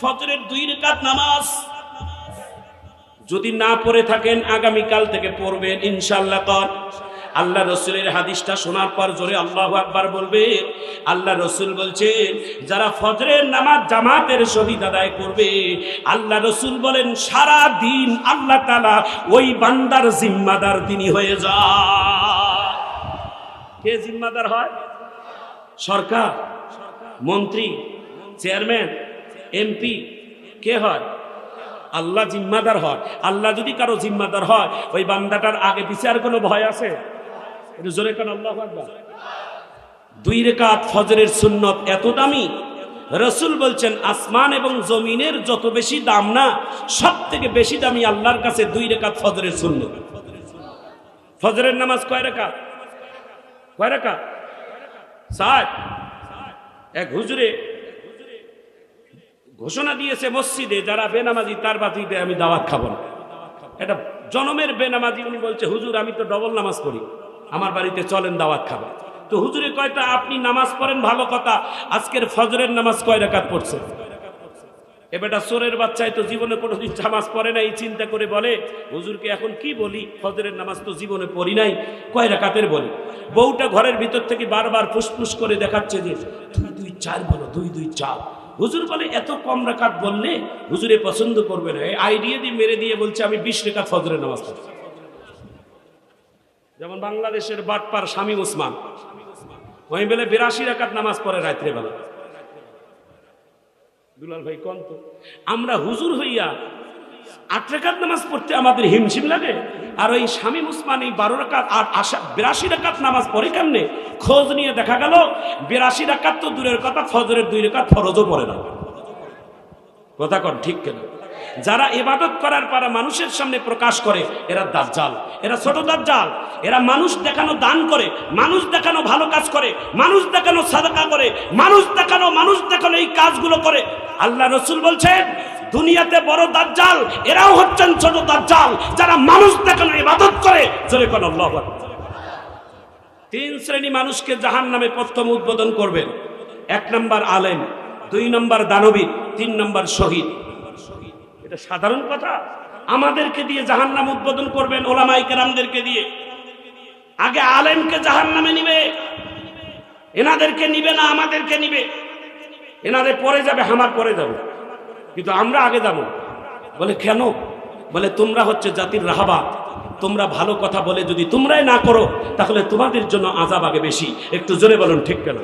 ফজরের দুই রেখাত নামাজ যদি না পড়ে থাকেন, আগামীকাল থেকে পড়বেন ইনশাল্লাহ কর। আল্লাহ রসুলের হাদিসটা শোনার পর জোরে আল্লাহ আকবার বলবে। আল্লাহ রসুল বলছেন যারা ফজরের নামাজ জামাতের শহীদ আদায় করবে, আল্লাহ রসুল বলেন সারা দিন আল্লাহ তালা ওই বান্দার জিম্মাদার তিনি হয়ে যা। কে জিম্মাদার হয়? সরকার, মন্ত্রী, চেয়ারম্যান এমপি, কে হয়? আল্লাহ জিম্মাদার হয়। আল্লাহ যদি কারও জিম্মাদার হয়, ওই বান্দাটার আগে পিছে আর কোনো ভয় আছে। দুই রেখাত ফজরের সুন্নত এত দামি। রসুল বলছেন, আসমান এবং জমিনের যত বেশি দাম না সব থেকে বেশি দামি আল্লাহর কাছে দুই রেখাত ফজরের সুন্নত। ফজরের নামাজ কয় রেখাত? কয় রেখাত? ষাট। এক হুজুরে ঘোষণা দিয়েছে মসজিদে, যারা বেনামাজি, তার বাতিতে আমি দাওয়াত খাব না। এটা জনমের বেনামাজি, উনি বলছে, হুজুর, আমি তো ডবল নামাজ পড়ি। আমার বাড়িতে চলেন, দাওয়াত খাবেন তো হুজুরে কয়টা আপনি নামাজ পড়েন, ভালো কথা। আজকের ফজরের নামাজ কয় রাকাত পড়ছে? এবারটা চোরের বাচ্চায় তো জীবনে কোনোদিন নামাজ পড়ে নাই, চিন্তা করে বলে, হুজুরকে এখন কি বলি? ফজরের নামাজ তো জীবনে পড়ি নাই, কয় রাকাতের বলি? বউটা ঘরের ভিতর থেকে বারবার ফুসফুস করে দেখাচ্ছে যে, দুই দুই চার বলো, দুই দুই চার। হুজুর বলে, এত কম রেখাত বললে হুজুরে পছন্দ করবে না। আইডিয়া দিয়ে মেরে দিয়ে বলছে, আমি বিশ রেখাত ফজরের নামাজ পড়ি। যেমন বাংলাদেশের বাটপার স্বামী ওসমান, ওই বেলে বিরাশি রেখাত নামাজ পড়ে রাত্রেবেলা। দুলাল ভাই কন্ত আমরা হুজুর হইয়া আট রেখাত নামাজ পড়তে আমাদের হিমশিম লাগে। আর ওই স্বামী এই বারো রাকাত আর আশা, বিরাশি রাকাত নামাজ পড়ে কেমনে? খোঁজ নিয়ে দেখা গেল, বিরাশি রাকাত তো দূরের কথা, ফজরের দুই রেখাত ফরজও পড়ে না। কথা কন, ঠিক যারা ইবাদত করার পর মানুষের সামনে প্রকাশ করে, এরা দাজ্জাল, এরা ছোট দাজ্জাল। এরা মানুষ দেখানো দান করে, মানুষ দেখানো ভালো কাজ করে, মানুষ দেখানো সাদাকা করে, মানুষ দেখানো মানুষ দেখানো এই কাজগুলো করে। আল্লাহ রসুল বলছেন দুনিয়াতে বড় দাজ্জাল, এরাও হচ্ছেন ছোট দাজ্জাল, যারা মানুষ দেখানো ইবাদত করে। জোরে কোন তিন শ্রেণি মানুষকে জাহান নামে প্রথম উদ্বোধন করবেন এক নম্বর আলেম, দুই নম্বর দানবী, তিন নম্বর শহীদ। এটা সাধারণ কথা। আমাদেরকে দিয়ে জাহান নাম উদ্বোধন করবেন ওলামাই কেরামদেরকে দিয়ে। আগে আলেমকে জাহান নামে নিবে। এনাদেরকে নিবে না আমাদেরকে নিবে। এনাদের পরে যাবে হামার পরে যাবে। কিন্তু আমরা আগে যাব। বলে, কেন? বলে, তোমরা হচ্ছে জাতির রাহাবা তোমরা ভালো কথা বলে যদি তোমরাই না করো, তাহলে তোমাদের জন্য আজাব আগে বেশি। একটু জোরে বলুন, ঠিক কেন?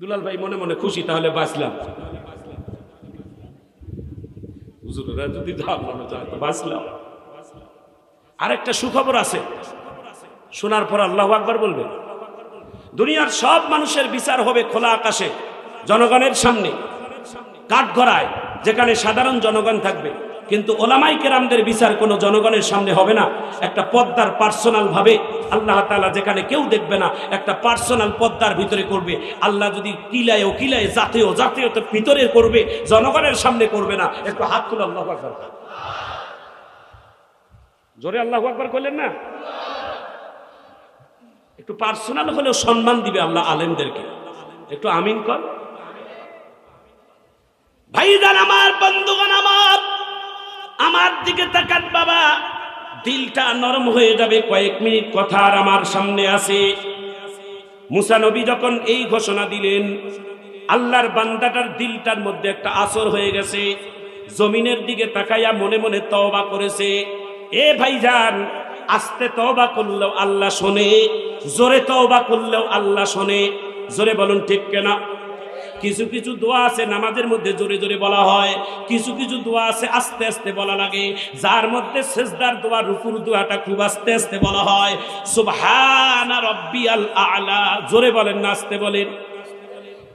দুলাল ভাই মনে মনে খুশি, তাহলে বাঁচলাম। যদি বাঁচলাম। আরেকটা সুখবর আছে। শোনার পর আল্লাহ আকবার বলবেন দুনিয়ার সব মানুষের বিচার হবে খোলা আকাশে। জনগণের সামনে, কাঠগড়ায়, যেখানে সাধারণ জনগণ থাকবে। কিন্তু ওলামাই কেরামদের বিচার কোনো জনগণের সামনে হবে না। একটা পদ্মার পার্সোনাল ভাবে আল্লাহ তালা যেখানে কেউ দেখবে না, একটা পার্সোনাল পদ্মার ভিতরে করবে। আল্লাহ যদি কিলায় ও কিলায় জাতীয় জাতীয় ভিতরে করবে, জনগণের সামনে করবে না। একটু হাত তুলে, আল্লাহ আকবার। জোরে আল্লাহ আকবার করলেন না? একটু পার্সোনাল হলেও সম্মান দিবে আল্লাহ আলেমদেরকে। একটু আমিন কর। ভাইজান আমার, বন্ধুগণ আমার আমার দিকে তাকান বাবা। দিলটা নরম হয়ে যাবে, কয়েক মিনিট কথা আর আমার সামনে আছে। মুসা নবী যখন এই ঘোষণা দিলেন, আল্লাহর বান্দাটার দিলটার মধ্যে একটা আসর হয়ে গেছে, জমিনের দিকে তাকাইয়া মনে মনে তওবা করেছে। এ ভাইজান, আস্তে তওবা করলেও আল্লাহ শোনে, জোরে তওবা করলেও আল্লাহ শোনে। জোরে বলুন, ঠিক কেনা? কিছু কিছু দোয়া আছে নামাজের মধ্যে জোরে জোরে বলা হয়। কিছু কিছু দোয়া আছে আস্তে আস্তে বলা লাগে। যার মধ্যে সেজদার দোয়া, রুকুর দোয়াটা খুব আস্তে আস্তে বলা হয়। সুবহানা রাব্বিয়াল আলা। জোরে বলেন না, আস্তে বলেন।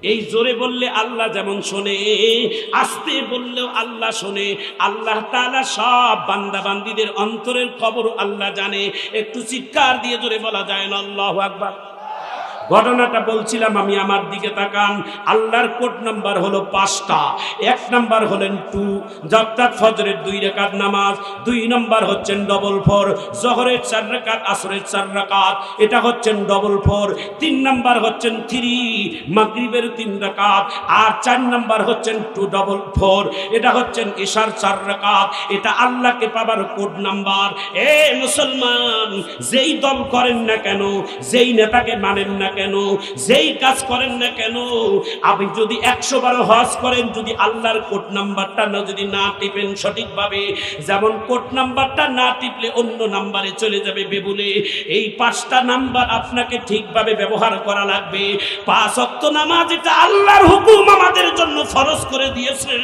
এই জোরে বললে আল্লাহ যেমন শোনে, আস্তে বললেও আল্লাহ শোনে। আল্লাহ তাআলা সব বান্দা বান্দিদের অন্তরের খবর আল্লাহ জানে। একটু চিৎকার দিয়ে জোরে বলা যায় না, আল্লাহু আকবার। ঘটনাটা বলছিলাম, আমি আমার দিকে তাকান। আল্লাহর কোড নাম্বার হলো পাঁচটা। এক নাম্বার হলেন টু অর্থাৎ ফজরের দুই রেখাত নামাজ। দুই নাম্বার হচ্ছেন ডবল ফোর জহরের চার রেখাত আসরের চার রেখাত এটা হচ্ছেন ডবল ফোর তিন নাম্বার হচ্ছেন থ্রি মাগরিবের তিন রেখাত আর চার নাম্বার হচ্ছেন টু ডবল ফোর এটা হচ্ছেন ঈশার চার রেখাত এটা আল্লাহকে পাবার কোড নাম্বার। এ মুসলমান, যেই দল করেন না কেন, যেই নেতাকে মানেন না কেন? যেই কাজ করেন না কেন? আপনি যদি একশো বারো হজ করেন, যদি আল্লাহর কোড নাম্বারটা না যদি না টিপেন সঠিকভাবে, যেমন কোড নাম্বারটা না টিপলে অন্য নাম্বারে চলে যাবে বেবুলে, এই পাঁচটা নাম্বার আপনাকে ঠিকভাবে ব্যবহার করা লাগবে। পাঁচ অক্ত নামাজ এটা আল্লাহর হুকুম আমাদের জন্য ফরজ করে দিয়েছেন।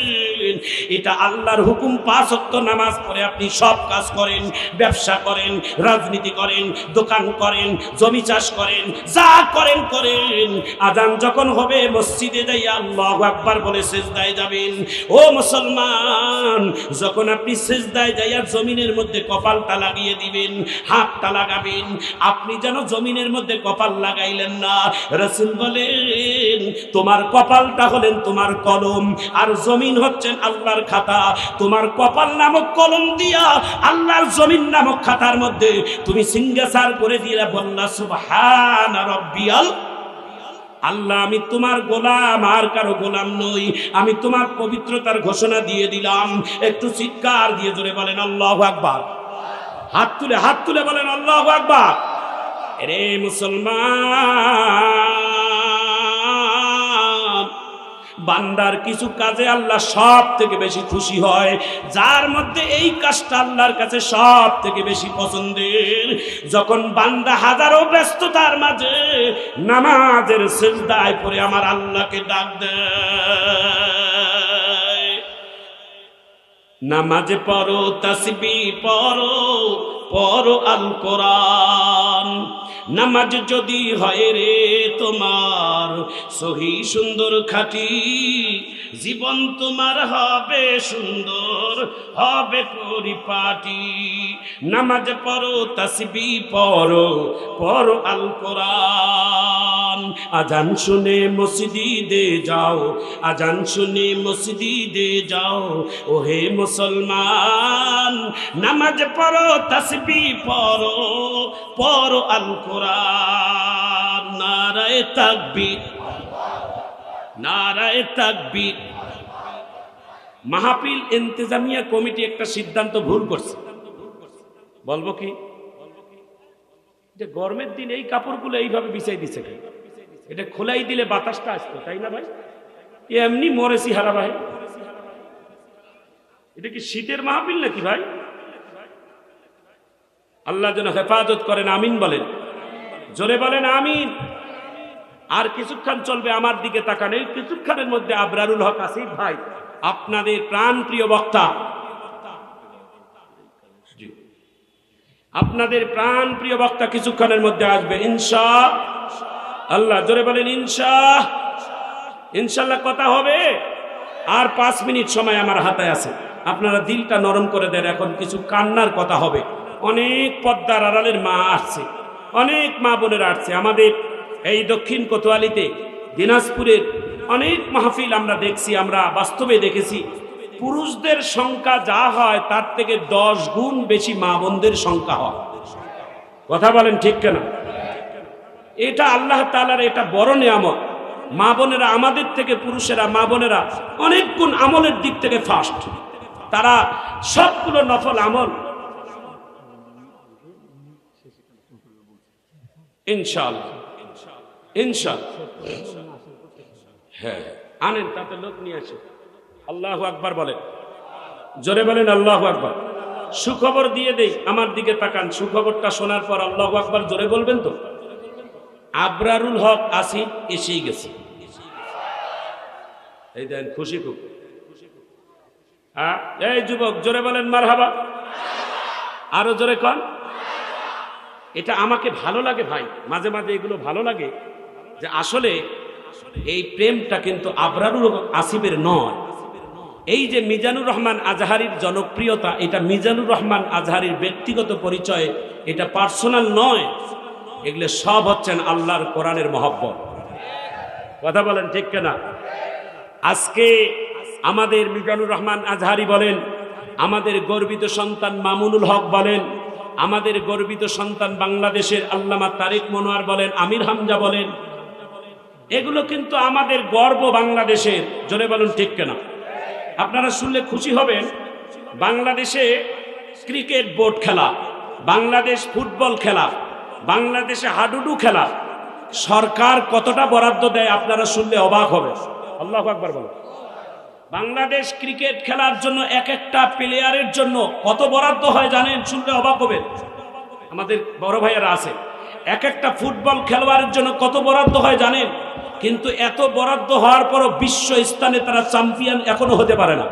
এটা আল্লাহর হুকুম পাঁচ অক্ত নামাজ পড়ে আপনি সব কাজ করেন, ব্যবসা করেন, রাজনীতি করেন, দোকান করেন, জমি চাষ করেন, যা করেন করেন করেন। আজান যখন হবে, মসজিদে যাই আল্লাহ আকবার বলে সেজদায় যাবেন। ও মুসলমান, যখন আপনি সেজদায় যাইয়া জমিনের মধ্যে কপালটা লাগিয়ে দিবেন, হাতটা লাগাবেন, আপনি যেন জমিনের মধ্যে কপাল লাগাইলেন না। রসুল বলেন, তোমার কপালটা হলেন তোমার কলম, আর জমিন হচ্ছেন আল্লাহর খাতা। তোমার কপাল নামক কলম দিয়া আল্লাহর জমিন নামক খাতার মধ্যে তুমি সিঙ্গাসার করে দিয়ে বললা, সুবহান রব্বিয়াল আল্লাহ, আমি তোমার গোলাম, আর কারও গোলাম নই। আমি তোমার পবিত্রতার ঘোষণা দিয়ে দিলাম। একটু চিৎকার দিয়ে জোরে বলেন, আল্লাহ আকবার। হাত তুলে হাত তুলে বলেন, আল্লাহ আকবার। রে মুসলমান বান্দার কিছু কাজে আল্লাহ সব থেকে বেশি খুশি হয়। যার মধ্যে এই কাজটা আল্লাহর কাছে সব থেকে বেশি পছন্দের। যখন বান্দা হাজারো ব্যস্ততার মাঝে নামাজের সেজদায় পরে আমার আল্লাহকে ডাক দেয়। নামাজে পড়ো, তাসবি পড়ো পড়ো আল কোরআন। নামাজ যদি হয় রে তোমার, সহি সুন্দর খাটি জীবন তোমার হবে সুন্দর, হবে পরিপাটি। নামাজ পড়ো, তাসবি পড়ো পড়ো আল কোরআন আজান শুনে মসজিদে যাও, আজান শুনে মসজিদে যাও, ওহে মুসলমান। নামাজ পড়ো, তাসবি পড়ো পড়ো আল কোরআন নারায় তাকবীর নারায় তাকবীর। মাহফিল ইন্তেজামিয়া কমিটি একটা সিদ্ধান্ত ভুল করছে। বলব কি? যে গরমের দিন এই কাপড়গুলো এইভাবে বিছাই দিছে এটা খোলাই দিলে বাতাসটা আসতো, তাই না ভাই? এমনি মরেছি হারা ভাই। এটা কি শীতের মাহফিল নাকি ভাই? আল্লাহ যেন হেফাজত করেন, আমিন বলেন। জোরে বলেন, আমিন। আর কিছুক্ষণ চলবে আমার দিকে তাকান এই কিছুক্ষণের মধ্যে আবরারুল হক আসিফ ভাই, আপনাদের প্রাণ প্রিয় বক্তা আপনাদের প্রাণ প্রিয় বক্তা কিছুক্ষণের মধ্যে আসবে, ইনশা। আল্লাহ, জোরে বলেন, ইনশা। ইনশাল্লাহ কথা হবে। আর পাঁচ মিনিট সময় আমার হাতে আছে। আপনারা দিলটা নরম করে দেন, এখন কিছু কান্নার কথা হবে। অনেক পদ্মার আড়ালের মা আসছে। অনেক মা বোনেরা আসছে। আমাদের এই দক্ষিণ কোতোয়ালিতে, দিনাজপুরের অনেক মাহফিল আমরা দেখছি, আমরা বাস্তবে দেখেছি। পুরুষদের সংখ্যা যা হয়, তার থেকে দশ গুণ বেশি মা বোনদের সংখ্যা হয়। কথা বলেন ঠিক কেনা? এটা আল্লাহ তালার এটা বড় নিয়ামত। মা বোনেরা, আমাদের থেকে পুরুষেরা, মা বোনেরা অনেক গুণ আমলের দিক থেকে ফার্স্ট তারা সবগুলো নফল আমল ইনশাল ইনশাল হ্যাঁ। আনেন, তাতে লোক নিয়ে আসে আল্লাহ আকবার বলেন। জোরে বলেন, আল্লাহ আকবার। সুখবর দিয়ে দেই, আমার দিকে তাকান। সুখবরটা শোনার পর আল্লাহ আকবার জোরে বলবেন তো? আবরারুল হক আসিফ এসেই গেছে। এই দেন, খুশি খুব। এই যুবক, জোরে বলেন মার হাবা আরও জোরে কন। এটা আমাকে ভালো লাগে ভাই। মাঝে মাঝে এগুলো ভালো লাগে যে আসলে এই প্রেমটা কিন্তু আবরারুল আসিফের নয়। এই যে মিজানুর রহমান আজহারির জনপ্রিয়তা, এটা মিজানুর রহমান আজহারির ব্যক্তিগত পরিচয়, এটা পার্সোনাল নয়। এগুলো সব হচ্ছেন আল্লাহর কোরআনের মহব্বত। কথা বলেন ঠিক কেনা? আজকে আমাদের মিজানুর রহমান আজহারি বলেন, আমাদের গর্বিত সন্তান মামুনুল হক বলেন আমাদের গর্বিত সন্তান বাংলাদেশের আল্লামা তারেক মনোয়ার বলেন, আমির হামজা বলেন, এগুলো কিন্তু আমাদের গর্ব বাংলাদেশের। জোরে বলুন ঠিক কেনা? আপনারা শুনলে খুশি হবেন, বাংলাদেশে ক্রিকেট বোর্ড খেলা, বাংলাদেশ ফুটবল খেলা, বাংলাদেশে হাডুডু খেলা, সরকার কতটা বরাদ্দ দেয় আপনারা শুনলে অবাক হবে আল্লাহ আকবার বলো বাংলাদেশ ক্রিকেট খেলার জন্য এক একটা প্লেয়ারের জন্য কত বরাদ্দ হয় জানেন? শুনলে অবাক হবেন। আমাদের বড় ভাইয়েরা আছে। এক একটা ফুটবল খেলোয়াড়ের জন্য কত বরাদ্দ হয় জানেন? কিন্তু এত বরাদ্দ হওয়ার পরও বিশ্ব স্থানে তারা চ্যাম্পিয়ন এখনও হতে পারে না।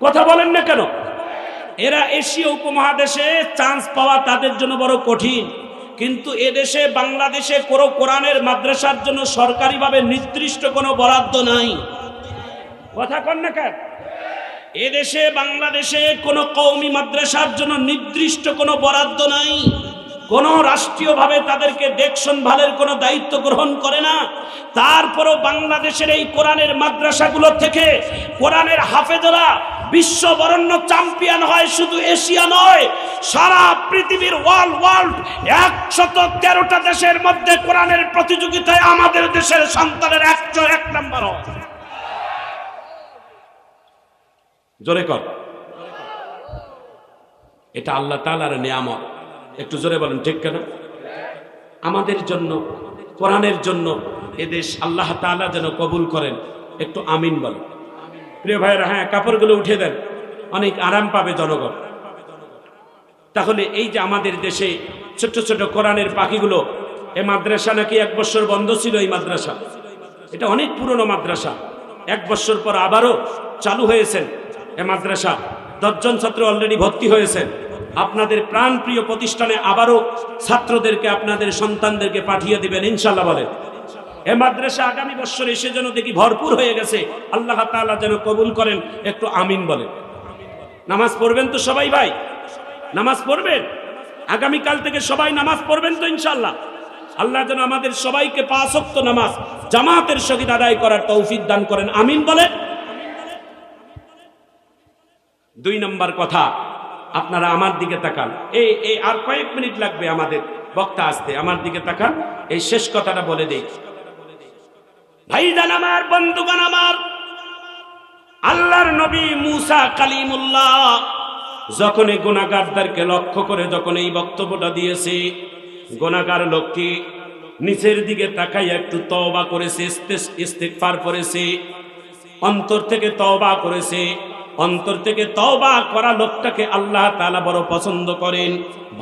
কথা বলেন না কেন? এরা এশীয় উপমহাদেশে চান্স পাওয়া তাদের জন্য বড় কঠিন। কিন্তু এদেশে, বাংলাদেশে কোনো কোরআনের মাদ্রাসার জন্য সরকারিভাবে নির্দিষ্ট কোনো বরাদ্দ নাই। কথা কন না কেন? এদেশে, বাংলাদেশে কোনো কৌমি মাদ্রাসার জন্য নির্দিষ্ট কোনো বরাদ্দ নাই। কোন রাষ্ট্রীয়ভাবে তাদেরকে দেখশন ভালের কোনো দায়িত্ব গ্রহণ করে না। তারপরও বাংলাদেশের এই কোরআনের মাদ্রাসাগুলো থেকে কোরআনের হাফেজরা বিশ্ব বরণ্য চ্যাম্পিয়ন হয় শুধু এশিয়া নয়, সারা পৃথিবীর ওয়ার্ল্ড ওয়ার্ল্ড একশত তেরোটা দেশের মধ্যে কোরআনের প্রতিযোগিতায় আমাদের দেশের সন্তানের একশো এক নম্বর হয়। জোরে কর। এটা আল্লাহ তালার নিয়ামত। একটু জোরে বলেন, ঠিক কেন? আমাদের জন্য, কোরআনের জন্য এদেশ আল্লাহ তাআলা যেন কবুল করেন। একটু আমিন বলেন। প্রিয় ভাইয়েরা হ্যাঁ কাপড়গুলো উঠে দেন। অনেক আরাম পাবে জনগণ। তাহলে এই যে আমাদের দেশে ছোট ছোট কোরআনের পাখিগুলো, এ মাদ্রাসা নাকি এক বছর বন্ধ ছিল এই মাদ্রাসা? এটা অনেক পুরনো মাদ্রাসা। এক বছর পর আবারও চালু হয়েছেন। এ মাদ্রাসা দশজন ছাত্র অলরেডি ভর্তি হয়েছেন আপনাদের প্রাণপ্রিয় প্রতিষ্ঠানে আবারও ছাত্রদেরকে, আপনাদের সন্তানদেরকে পাঠিয়ে দিবেন ইনশাল্লাহ বলেন এ মাদ্রাসা আগামী বছর এসে যেন দেখি ভরপুর হয়ে গেছে। আল্লাহ তাআলা যেন কবুল করেন, একটু আমিন বলেন নামাজ পড়বেন তো সবাই ভাই? নামাজ পড়বেন? আগামীকাল থেকে সবাই নামাজ পড়বেন তো ইনশাল্লাহ আল্লাহ যেন আমাদের সবাইকে পাঁচক্ত নামাজ জামাতের সহিত আদায় করার তৌফিক দান করেন, আমিন বলেন দুই নম্বর কথা, আপনারা আমার দিকে তাকান। এই এই, আর কয়েক মিনিট লাগবে আমাদের বক্তা আসতে, আমার দিকে তাকান। এই শেষ কথাটা বলে দেই। ভাইজান আমার, বন্ধুগণ আমার, আল্লাহর নবী মুসা কালিমুল্লাহ যখন এই গুণাগারদেরকে লক্ষ্য করে যখন এই বক্তব্যটা দিয়েছে গুণাগার লোকটি নিচের দিকে তাকাইয়া একটু তওবা করেছে ইস্তেগফার করেছে, অন্তর থেকে তওবা করেছে। অন্তর থেকে তওবা করা লোকটাকে আল্লাহ তাআলা বড় পছন্দ করেন,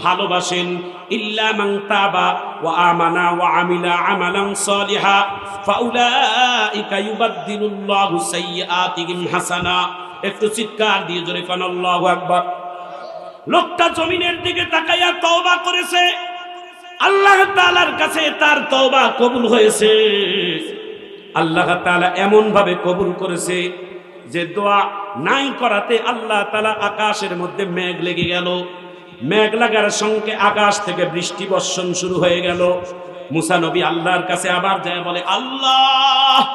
ভালোবাসেন। ইল্লা মান তাবা ওয়া আমানা ওয়া আমিলা আমালান সালিহা, ফাউলাইকা ইউবাদদিলুল্লাহু সাইয়্যাতিহিম হাসানা। একটু চিৎকার দিয়ে জোরে কান, আল্লাহু আকবার। লোকটা জমিনের দিকে তাকাইয়া তওবা করেছে। আল্লাহ তাআলার কাছে তার তওবা কবুল হয়েছে। আল্লাহ তাআলা এমন ভাবে কবুল করেছে যে দোয়া নাই করাতে আল্লাহ তালা আকাশের মধ্যে মেঘ লেগে গেল। মেঘ লাগার সঙ্গে আকাশ থেকে বৃষ্টি বর্ষণ শুরু হয়ে গেল। মুসা নবী আল্লাহর কাছে আবার যায় বলে, আল্লাহ,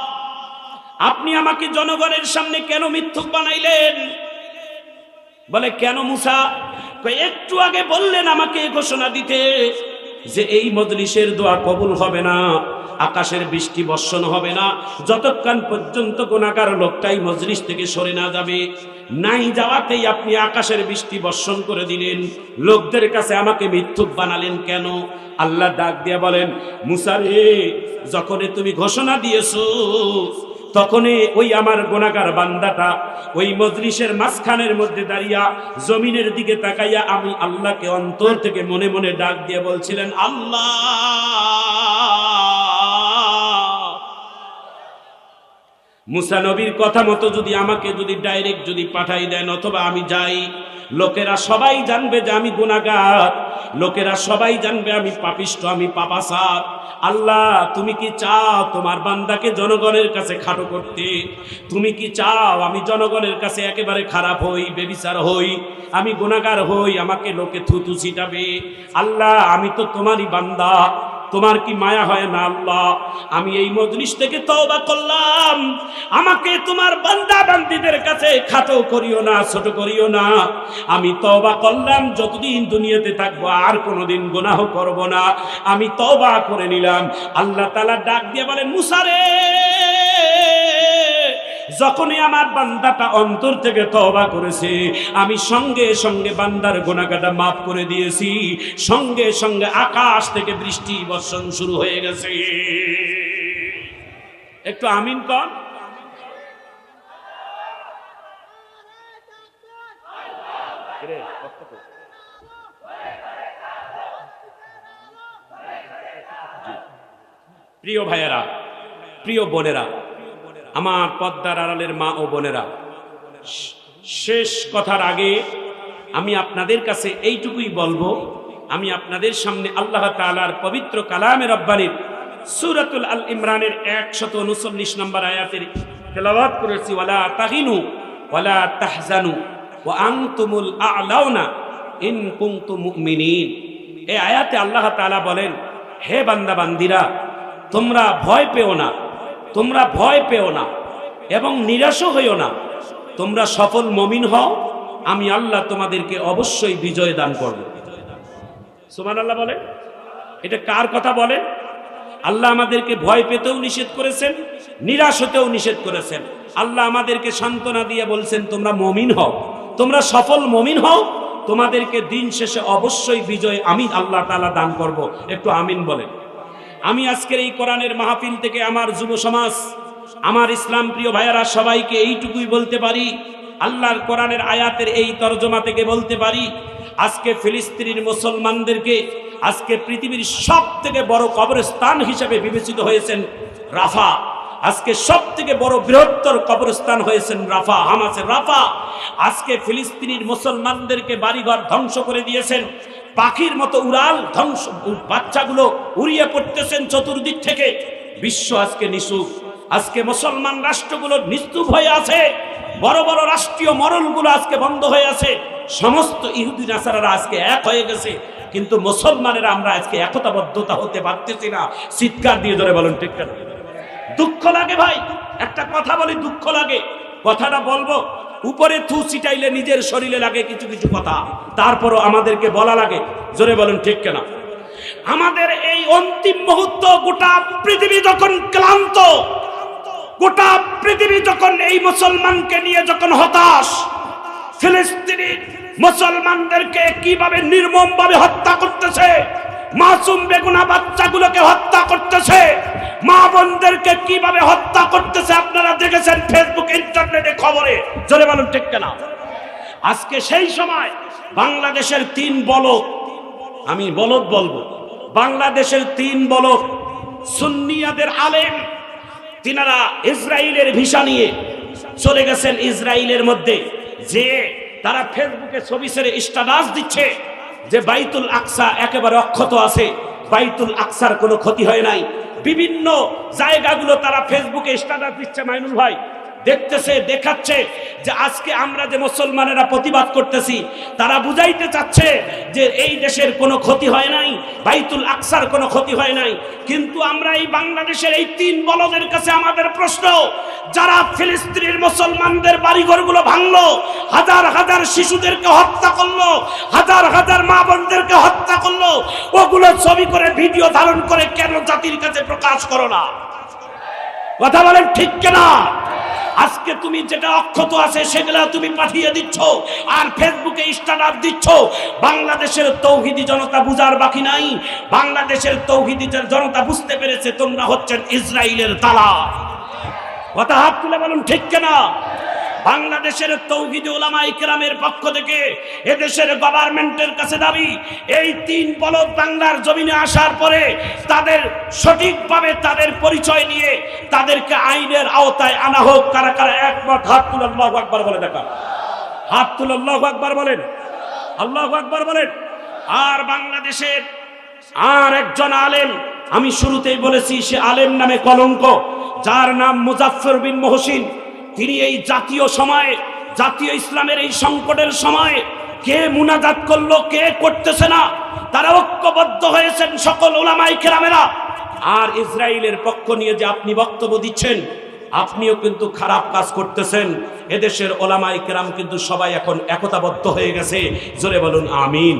আপনি আমাকে জনগণের সামনে কেন মিথ্যুক বানাইলেন? বলে, কেন মুসা? একটু আগে বললেন আমাকে ঘোষণা দিতে যে এই মজলিসের দোয়া কবুল হবে না। আকাশের বৃষ্টি বর্ষণ হবে না। যতক্ষণ পর্যন্ত গুণাগার লোকটাই মজলিস থেকে সরে না যাবে, নাই যাওয়াতেই আপনি আকাশের বৃষ্টি বর্ষণ করে দিলেন। লোকদের কাছে আমাকে মিথ্যুক বানালেন কেন? আল্লাহ ডাক দিয়ে বলেন মুসারে যখনই তুমি ঘোষণা দিয়েছ, তখনই ওই আমার গোনাগার বান্দাটা ওই মজলিসের মাঝখানের মধ্যে দাঁড়িয়া জমিনের দিকে তাকাইয়া আমি আল্লাহকে অন্তর থেকে মনে মনে ডাক দিয়ে বলছিলেন, আল্লাহ! মুসা নবীর কথা মতো যদি আমাকে যদি ডাইরেক্ট যদি পাঠাই দেন, অথবা আমি যাই, লোকেরা সবাই জানবে যে আমি গুণাগার লোকেরা সবাই জানবে আমি পাপিষ্ট, আমি পাপাসার আল্লাহ, তুমি কি চাও তোমার বান্দাকে জনগণের কাছে খাটো করতে? তুমি কি চাও আমি জনগণের কাছে একেবারে খারাপ হই, বেবিচার হই? আমি গুণাগার হই, আমাকে লোকে থুতু ছিটাবে। আল্লাহ, আমি তো তোমারই বান্দা। তোমার কি মায়া হয় না আল্লাহ? আমি এই মজলিস থেকে তওবা করলাম। আমাকে তোমার বান্দা বান্দিদের কাছে খাটো করিও না, ছোট করিও না। আমি তওবা করলাম, যতদিন দুনিয়াতে থাকব আর কোনোদিন গুনাহ করব না। আমি তওবা করে নিলাম। আল্লাহ তাআলা ডাক দিয়ে বলেন মুসারে যখনই আমার বান্দাটা অন্তর থেকে তওবা করেছে, আমি সঙ্গে সঙ্গে বান্দার গোনাগাটা মাফ করে দিয়েছি। সঙ্গে সঙ্গে আকাশ থেকে বৃষ্টি বর্ষণ শুরু হয়ে গেছে। একটু আমিন কন। প্রিয় ভাইয়েরা, প্রিয় বোনেরা আমার পদ্মার আড়ালের মা ও বোনেরা শেষ কথার আগে আমি আপনাদের কাছে এইটুকুই বলব, আমি আপনাদের সামনে আল্লাহ তাআলার পবিত্র কালামে রব্বানির সুরাতুল আল ইমরানের একশত উনচল্লিশ নম্বর আয়াতের তেলাওয়াত করেছি, ওয়ালা তাহিনু ওয়ালা তাহজানু, ওয়া আনতুমুল আ'লাউনা ইন কুনতুম মুমিনিন। এই আয়াতে আল্লাহ তাআলা বলেন, হে বান্দা বান্দিরা তোমরা ভয় পেও না। তোমরা ভয় পেও না এবং নিরাশও হইও না। তোমরা সফল মমিন হও। আমি আল্লাহ তোমাদেরকে অবশ্যই বিজয় দান করব। সুমান আল্লাহ বলে এটা কার কথা বলে আল্লাহ আমাদেরকে ভয় পেতেও নিষেধ করেছেন, নিরাশ হতেও নিষেধ করেছেন। আল্লাহ আমাদেরকে সান্ত্বনা দিয়ে বলছেন, তোমরা মমিন হও। তোমরা সফল মমিন হও। তোমাদেরকে দিন শেষে অবশ্যই বিজয় আমি আল্লাহ তালা দান করব। একটু আমিন বলেন। আমি আজকের এই কোরআনের মাহফিল থেকে আমার যুব সমাজ, আমার ইসলাম প্রিয় ভাইয়ারা সবাইকে এইটুকুই বলতে পারি, আল্লাহর কোরআনের আয়াতের এই তর্জমা থেকে বলতে পারি, আজকে ফিলিস্তিনির মুসলমানদেরকে আজকে পৃথিবীর সব থেকে বড় কবরস্থান হিসেবে বিবেচিত হয়েছেন রাফা। আজকে সব থেকে বড় বৃহত্তর কবরস্থান হয়েছেন রাফা, হামাসের রাফা। আজকে ফিলিস্তিনির মুসলমানদেরকে বাড়িঘর ধ্বংস করে দিয়েছেন। পাখির মতো উড়াল, ধ্বংস, বাচ্চাগুলো উড়িয়ে পড়তেছেন চতুর্দিক থেকে। বিশ্ব আজকে নিশুক আজকে মুসলমান রাষ্ট্রগুলো নিস্তুপ হয়ে আছে। বড় বড় রাষ্ট্রীয় মরণগুলো আজকে বন্ধ হয়ে আছে। সমস্ত ইহুদি নাসারারা আজকে এক হয়ে গেছে। কিন্তু মুসলমানেরা আমরা আজকে একতাবদ্ধতা হতে পারতেছি না। চিৎকার দিয়ে ধরে বলেন, ঠিক দুঃখ লাগে ভাই, একটা কথা বলি, দুঃখ লাগে। কথাটা বলব উপরে থু ছিটাইলে নিজের শরীরে লাগে কিছু কিছু কথা। তারপরও আমাদেরকে বলা লাগে। জোরে বলুন, ঠিক কেনা? আমাদের এই অন্তিম মুহূর্ত, গোটা পৃথিবী যখন ক্লান্ত, গোটা পৃথিবী যখন এই মুসলমানকে নিয়ে যখন হতাশ, ফিলিস্তিনি মুসলমানদেরকে কীভাবে নির্মম ভাবে হত্যা করতেছে মাসুম বেগুনা বাচ্চাগুলোকে হত্যা করতেছে। মা বোনদেরকে কীভাবে হত্যা করতেছে আপনারা দেখেছেন ফেসবুক ইন্টারনেটে খবরে। জোরে বলুন, ঠিক কেনা? আজকে সেই সময় বাংলাদেশের তিন বলক, আমি বলদ বলব, বাংলাদেশের তিন বলক সুন্নিয়াদের আলেম, তিনারা ইসরায়েলের ভিসা নিয়ে চলে গেছেন ইসরায়েলের মধ্যে। যে তারা ফেসবুকে ছবি ছেড়ে স্ট্যাটাস দিচ্ছে যে বাইতুল আকসা একেবারে অক্ষত আছে, বাইতুল আকসার কোনো ক্ষতি হয় নাই। বিভিন্ন জায়গাগুলো তারা ফেসবুকে স্ট্যাটাস দিচ্ছে, মাইনুল ভাই। দেখতেছে, দেখাচ্ছে যে আজকে আমরা যে মুসলমানেরা প্রতিবাদ করতেছি, তারা বুঝাইতে চাচ্ছে যে এই দেশের কোনো ক্ষতি হয় নাই, বাইতুল আকসার কোনো ক্ষতি হয় নাই। কিন্তু আমরা এই বাংলাদেশের এই তিন বলদের কাছে আমাদের প্রশ্ন, যারা ফিলিস্তিনের মুসলমানদের বাড়িঘরগুলো ভাঙলো, হাজার হাজার শিশুদেরকে হত্যা করল, হাজার হাজার মা বোনদেরকে হত্যা করল, ওগুলো ছবি করে, ভিডিও ধারণ করে কেন জাতির কাছে প্রকাশ করো না? কথা বলেন ঠিক কেনা? আজকে তুমি যেটা অক্ষত আছে সেগুলা তুমি পাঠিয়ে দিচ্ছ আর ফেসবুকে স্ট্যাটাস দিচ্ছ। বাংলাদেশের তৌহিদি জনতা বুঝার বাকি নাই। বাংলাদেশের তৌহিদি জনতা বুঝতে পেরেছে তোমরা হচ্ছেন ইসরায়েলের তালা কথা হাত তুলে বলুন, ঠিক কেনা? বাংলাদেশের তৌহিদ ওলামা ইকরামের পক্ষ থেকে এদেশের গভর্নমেন্টের কাছে দাবি, এই তিন বলদ বাংলার জমিনে আসার পরে তাদের সঠিকভাবে তাদের পরিচয় নিয়ে তাদেরকে আইনের আওতায় আনা হোক, কারা কারা একমত, হাত তুলে আল্লাহু আকবার বলে দেখা। হাত তুলে আল্লাহু আকবার বলেন। আল্লাহ আকবার বলেন। আর বাংলাদেশের আর একজন আলেম, আমি শুরুতেই বলেছি, সে আলেম নামে কলঙ্ক, যার নাম মুজাফফর বিন মহসিন। তিনি এই জাতীয় সময়ে, জাতীয় ইসলামের এই সংকটের সময়ে কে মুনাজাত করল, কে করতেছে না, তারা ঐক্যবদ্ধ হয়েছেন সকল ওলামাই কেরামেরা। আর ইসরায়েলের পক্ষ নিয়ে যে আপনি বক্তব্য দিচ্ছেন, আপনিও কিন্তু খারাপ কাজ করতেছেন। এদেশের ওলামাই কেরাম কিন্তু সবাই এখন একতাবদ্ধ হয়ে গেছে। জোরে বলুন, আমিন।